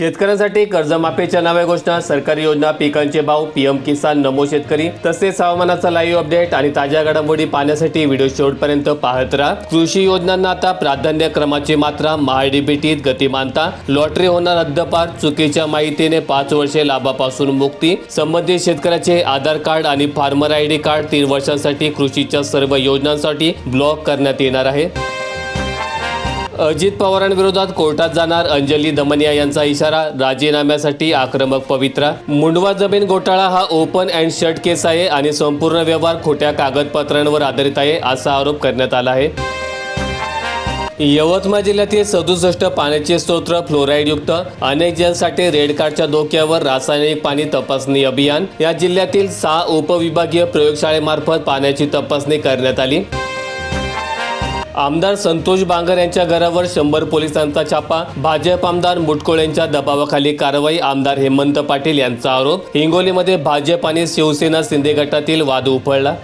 शेतकऱ्यांसाठी कर्जमाफीच्या नव्या घोषणा सरकारी योजना पिकांचे भाव पीएम किसान नमो शेतकरी. तसेच हवामानाचा लाईव्ह अपडेट आणि ताज्या घडामोडी पाहण्यासाठी व्हिडिओ शेवटपर्यंत पाहत राहा. कृषी योजनांना आता प्राधान्य क्रमाची मात्रा महाडीबीटीत गतिमानता लॉटरी होणार हद्दपार चुकीच्या माहितीने पाच वर्षे लाभापासून मुक्ती. संबंधित शेतकऱ्याचे आधार कार्ड आणि फार्मर आय डी कार्ड तीन वर्षांसाठी कृषीच्या सर्व योजनांसाठी ब्लॉक करण्यात येणार आहे. अजित पवारांविरोधात कोर्टात जाणार अंजली दमनिया यांचा इशारा राजीनाम्यासाठी आक्रमक पवित्रा. मुंडवा जमीन घोटाळा हा ओपन अँड शट केस आहे आणि संपूर्ण व्यवहार खोट्या कागदपत्रांवर आधारित आहे असा आरोप करण्यात आला आहे. यवतमाळ जिल्ह्यातील सदुसष्ट पाण्याचे स्तोत्र फ्लोराईडयुक्त अनेक जणांसाठी रेड कार्डच्या धोक्यावर रासायनिक पाणी तपासणी अभियान. या जिल्ह्यातील सहा उपविभागीय प्रयोगशाळेमार्फत पाण्याची तपासणी करण्यात आली. आमदार संतोष बांगर यांच्या घरावर शंभर पोलिसांचा छापा भाजप आमदार मुटकोळ यांच्या दबावाखाली कारवाई आमदार हेमंत पाटील यांचा आरोप. हिंगोलीमध्ये भाजप आणि शिवसेना शिंदे गटातील वाद उफळला.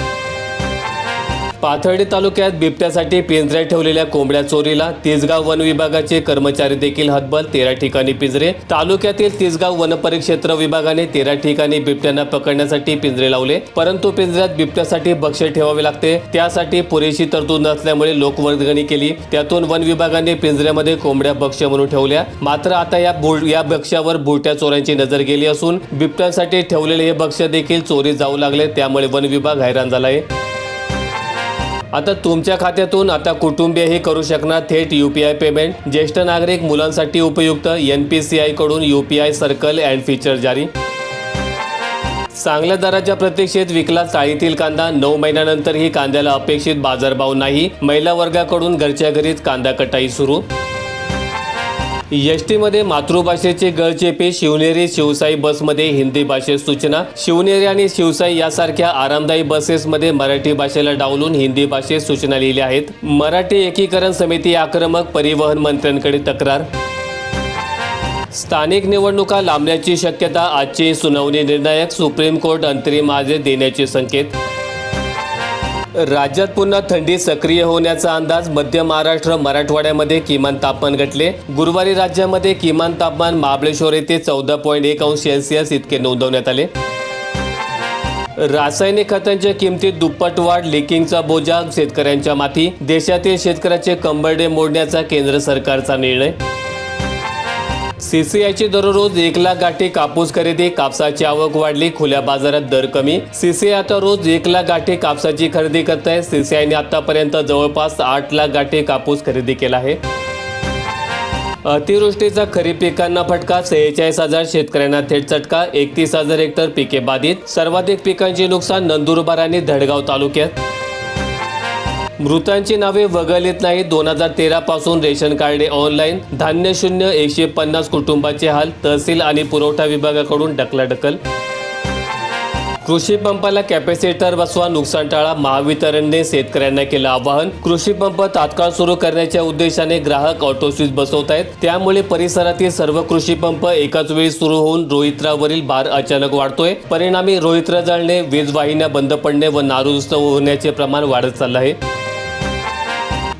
पाथर्डी तालुक्यात बिबट्यासाठी पिंजऱ्यात ठेवलेल्या कोंबड्या चोरीला तिसगाव वन विभागाचे कर्मचारी देखील हतबल तेरा ठिकाणी पिंजरे. तालुक्यातील तिसगाव वन परिक्षेत्र विभागाने तेरा ठिकाणी बिबट्यांना पकडण्यासाठी पिंजरे लावले. परंतु पिंजऱ्यात बिबट्यासाठी बक्षे ठेवावे लागते. त्यासाठी पुरेशी तरतूद नसल्यामुळे लोकवर्गणी केली. त्यातून वन विभागाने पिंजऱ्यामध्ये कोंबड्या बक्ष म्हणून ठेवल्या. मात्र आता या बुल- या बक्षावर बुलट्या चोरांची नजर गेली असून बिबट्यांसाठी ठेवलेले हे बक्ष देखील चोरी जाऊ लागले. त्यामुळे वन विभाग हैराण झाला आहे आता तुमच्या खात्यातून आता कुटुंबीयही करू शकणार थेट यू पी आय पेमेंट ज्येष्ठ नागरिक मुलांसाठी उपयुक्त N P C आयकडून U P I circle and feature जारी. चांगल्या दराच्या प्रतीक्षेत विकला चाळीतील कांदा. नऊ महिन्यानंतरही कांद्याला अपेक्षित बाजारभाव नाही. महिला वर्गाकडून घरच्या घरीच कांदा कटाई सुरू. एस मातृभाषेचे गळचेपे शिवनेरी शिवसाई बसमध्ये हिंदी भाषेत सूचना. शिवनेरी आणि शिवसाई यासारख्या आरामदायी बसेसमध्ये मराठी भाषेला डावलून हिंदी भाषेत सूचना लिहिल्या आहेत. मराठी एकीकरण समिती आक्रमक परिवहन मंत्र्यांकडे तक्रार. स्थानिक निवडणुका लांबण्याची शक्यता आजची सुनावणी निर्णायक सुप्रीम कोर्ट अंतरिम आदेश देण्याचे संकेत. राज्यात पुन्हा थंडी सक्रिय होण्याचा अंदाज मध्य महाराष्ट्र मराठवाड्यामध्ये किमान तापमान घटले. गुरुवारी राज्यामध्ये किमान तापमान महाबळेश्वर येथे चौदा पॉईंट एक अंश सेल्सिअस इतके नोंदवण्यात आले. रासायनिक खतांच्या किमतीत दुप्पट वाढ लिकिंगचा बोजा शेतकऱ्यांच्या माथी. देशातील शेतकऱ्याचे कंबरडे मोडण्याचा केंद्र सरकारचा निर्णय. सीसीआयची दररोज एक लाख गाठी कापूस खरेदी कापसाची आवक वाढली खुल्या बाजारात दर कमी. सीसीआय आता रोज एक लाख गाठी कापसाची खरेदी करत आहे सीसीआयने आतापर्यंत जवळपास आठ लाख गाठी कापूस खरेदी केला आहे. अतिवृष्टीचा खरीप पिकांना फटका सेहेचाळीस हजार शेतकऱ्यांना थेट चटका एकतीस हजार हेक्टर पिके बाधित. सर्वाधिक पिकांचे नुकसान नंदुरबार आणि धडगाव तालुक्यात. मृतांची नावे वगळलीत नाही. दोन हजार तेरा पासून रेशन कार्डे ऑनलाईन धान्य शून्य एकशे पन्नास कुटुंबाचे हाल तहसील आणि पुरवठा विभागाकडून ढकलाढकल. कृषी पंपाला कॅपॅसिटर बसवा नुकसान टाळा महावितरणने शेतकऱ्यांना केलं आवाहन. कृषी पंप तात्काळ सुरू करण्याच्या उद्देशाने ग्राहक ऑटो स्विच बसवत आहेत. त्यामुळे परिसरातील सर्व कृषी पंप एकाच वेळी सुरू होऊन रोहित्रावरील भार अचानक वाढतोय. परिणामी रोहित्र जळणे वीज वाहिन्या बंद पडणे व नारुस्त होण्याचे प्रमाण वाढत चाललं आहे.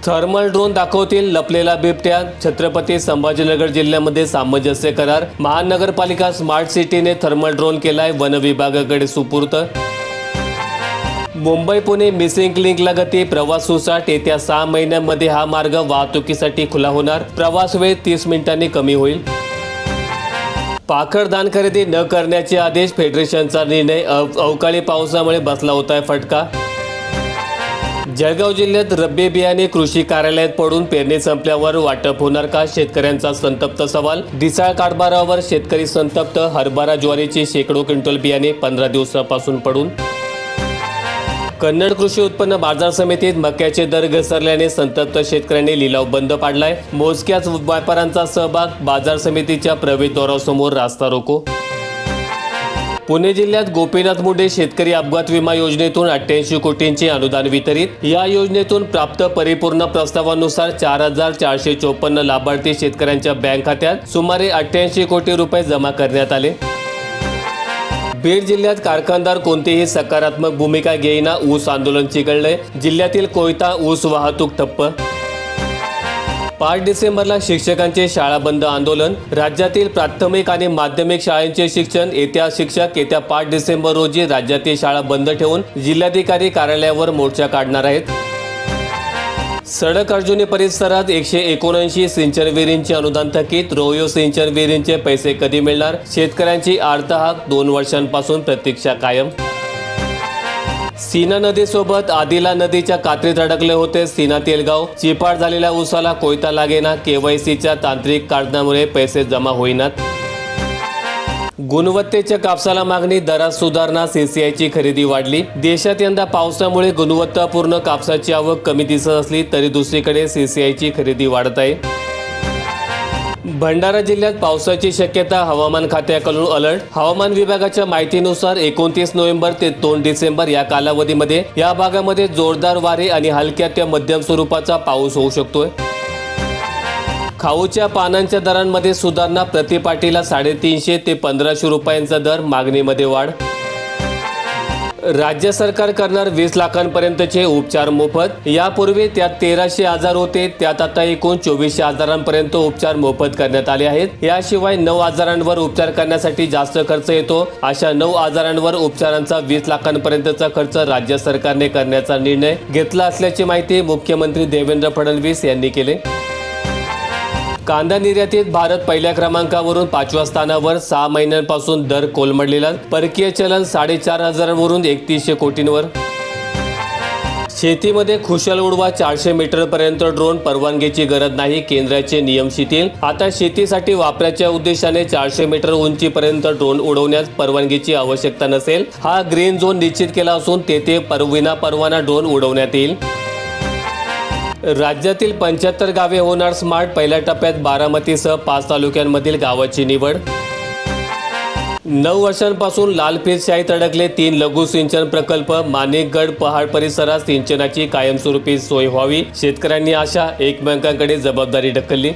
थर्मल ड्रोन दाखवतील लपलेला बिबट्या छत्रपती संभाजीनगर जिल्ह्यामध्ये सामंजस्य करार. महानगरपालिका स्मार्ट सिटीने थर्मल ड्रोन केलाय वन विभागाकडे सुपूर्त मुंबई पुणे मिसिंग लिंकला गती प्रवास सुसाट येत्या सहा महिन्यांमध्ये हा मार्ग वाहतुकीसाठी खुला होणार. प्रवास वेळ तीस मिनिटांनी कमी होईल. पाखरदान खरेदी न करण्याचे आदेश फेडरेशनचा निर्णय अवकाळी पावसामुळे बसला होता फटका. जळगाव जिल्ह्यात रब्बी बियाणे कृषी कार्यालयात पडून पेरणी संपल्यावर वाटप होणार का? शेतकऱ्यांचा संतप्त सवाल. दिसाळ कारभारावर शेतकरी संतप्त. हरभरा ज्वारीचे शेकडो क्विंटल बियाणे पंधरा दिवसापासून पडून. कन्नड कृषी उत्पन्न बाजार समितीत मक्याचे दर घसरल्याने संतप्त शेतकऱ्यांनी लिलाव बंद पाडलाय. मोजक्याच व्यापाऱ्यांचा सहभाग बाजार समितीच्या प्रवेशद्वारासमोर रास्ता रोको. पुणे जिल्ह्यात गोपीनाथ मुंडे शेतकरी अपघात विमा योजनेतून अठ्ठ्याऐंशी कोटींचे अनुदान वितरित. या योजनेतून प्राप्त परिपूर्ण प्रस्तावानुसार चार हजार चारशे चोपन्न लाभार्थी शेतकऱ्यांच्या बँक खात्यात सुमारे अठ्ठ्याऐंशी कोटी रुपये जमा करण्यात आले. बीड जिल्ह्यात कारखानदार कोणतीही सकारात्मक भूमिका घेईना ऊस आंदोलन चिघळलंय. जिल्ह्यातील कोयता ऊस वाहतूक ठप्प पाच डिसेंबरला शिक्षकांचे शाळा बंद आंदोलन राज्यातील प्राथमिक आणि माध्यमिक शाळांचे शिक्षण येत्या शिक्षक येत्या पाच डिसेंबर रोजी राज्यातील शाळा बंद ठेवून जिल्हाधिकारी कार्यालयावर मोर्चा काढणार आहेत. सडक अर्जुनी परिसरात एकशे एकोणऐंशी सिंचन विहिरींचे अनुदान थकीत रोयो सिंचन विहिरींचे पैसे कधी मिळणार? शेतकऱ्यांची आर्तहाक दोन वर्षांपासून प्रतीक्षा कायम सीना नदीसोबत आदिला नदीच्या कात्रीत अडकले होते. सीना तेलगाव चिपाड झालेल्या उसाला कोयता लागेना. केवायसीच्या तांत्रिक कारणामुळे पैसे जमा होईनात. गुणवत्तेच्या कापसाला मागणी दरात सुधारणा सीसीआयची खरेदी वाढली. देशात यंदा पावसामुळे गुणवत्तापूर्ण कापसाची आवक कमी दिसत असली तरी दुसरीकडे सीसीआयची खरेदी वाढत आहे. भंडारा जिल्ह्यात पावसाची शक्यता हवामान खात्याकडून अलर्ट. हवामान विभागाच्या माहितीनुसार एकोणतीस नोव्हेंबर ते दोन डिसेंबर या कालावधीमध्ये या भागामध्ये जोरदार वारे आणि हलक्या ते मध्यम स्वरूपाचा पाऊस होऊ शकतोय. खाऊच्या पानांच्या दरांमध्ये सुधारणा प्रतिपाटीला साडेतीनशे ते पंधराशे रुपयांचा दर मागणीमध्ये वाढ. राज्य सरकार करणार वीस लाखांपर्यंतचे उपचार मोफत. यापूर्वी त्यात तेराशे आजार होते त्यात आता एकूण चोवीसशे आजारांपर्यंत उपचार मोफत करण्यात आले आहेत. याशिवाय नऊ आजारांवर उपचार करण्यासाठी जास्त खर्च येतो. अशा नऊ आजारांवर उपचारांचा वीस लाखांपर्यंतचा खर्च राज्य सरकारने करण्याचा निर्णय घेतला असल्याची माहिती मुख्यमंत्री देवेंद्र फडणवीस यांनी केले. कांदा निर्यातीत भारत पहिल्या क्रमांकावरून पाचव्या स्थानावर सहा महिन्यांपासून दर कोलमडलेला. परकीय चलन साडेचार हजारांवरून एकतीसशे कोटींवर. शेतीमध्ये खुशाल उडवा चारशे मीटरपर्यंत ड्रोन परवानगीची गरज नाही केंद्राचे नियम शिथिल. आता शेतीसाठी वापराच्या उद्देशाने चारशे मीटर उंचीपर्यंत ड्रोन उडवण्यास परवानगीची आवश्यकता नसेल. हा ग्रीन झोन निश्चित केला असून तेथे परविना परवाना ड्रोन उडवण्यात येईल. राज्यातील पंच्याहत्तर गावे होणार स्मार्ट पहिल्या टप्प्यात बारामतीसह पाच तालुक्यांमधील गावाची निवड. नऊ वर्षांपासून लालफीत शाहीत अडकले तीन लघु सिंचन प्रकल्प माणिकगड पहाड परिसरात सिंचनाची कायमस्वरूपी सोय व्हावी. शेतकऱ्यांनी आशा एकमेकांकडे जबाबदारी ढकलली.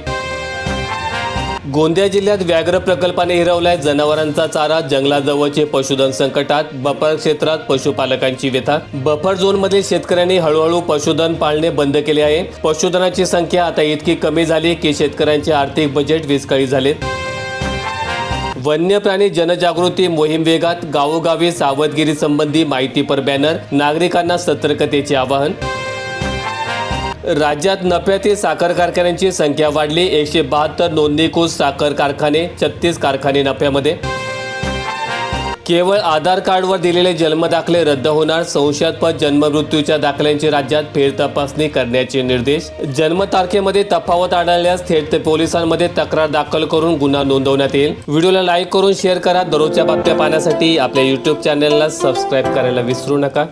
गोंदिया जिल्ह्यात व्याघ्र प्रकल्पाने हिरवलाय जनावरांचा चारा जंगलाजवळचे पशुधन संकटात बफर क्षेत्रात पशुपालकांची व्यथा. बफर झोनमधील शेतकऱ्यांनी हळूहळू पशुधन पाळणे बंद केले आहे. पशुधनाची संख्या आता इतकी कमी झाली की शेतकऱ्यांचे आर्थिक बजेट विस्कळीत झाले. वन्य प्राणी जनजागृती मोहीम वेगात गावोगावी सावधगिरी संबंधी माहितीपर बॅनर. नागरिकांना सतर्कतेचे आवाहन. राज्यात नफ्यातील साखर कारखान्यांची संख्या वाढली. एकशे बहात्तर नोंदणीकृत साखर कारखाने छत्तीस कारखाने नफ्यामध्ये. केवळ आधार कार्डवर दिलेले जन्मदाखले रद्द होणार. संशयास्पद जन्ममृत्यूच्या दाखल्यांची राज्यात फेर तपासणी करण्याचे निर्देश. जन्मतारखेमध्ये तफावत आढळल्यास थेट पोलिसांमध्ये तक्रार दाखल करून गुन्हा नोंदवण्यात येईल. व्हिडिओला लाईक करून शेअर करा. दररोजच्या बातम्या पाहण्यासाठी आपल्या युट्यूब चॅनलला सबस्क्राईब करायला विसरू नका.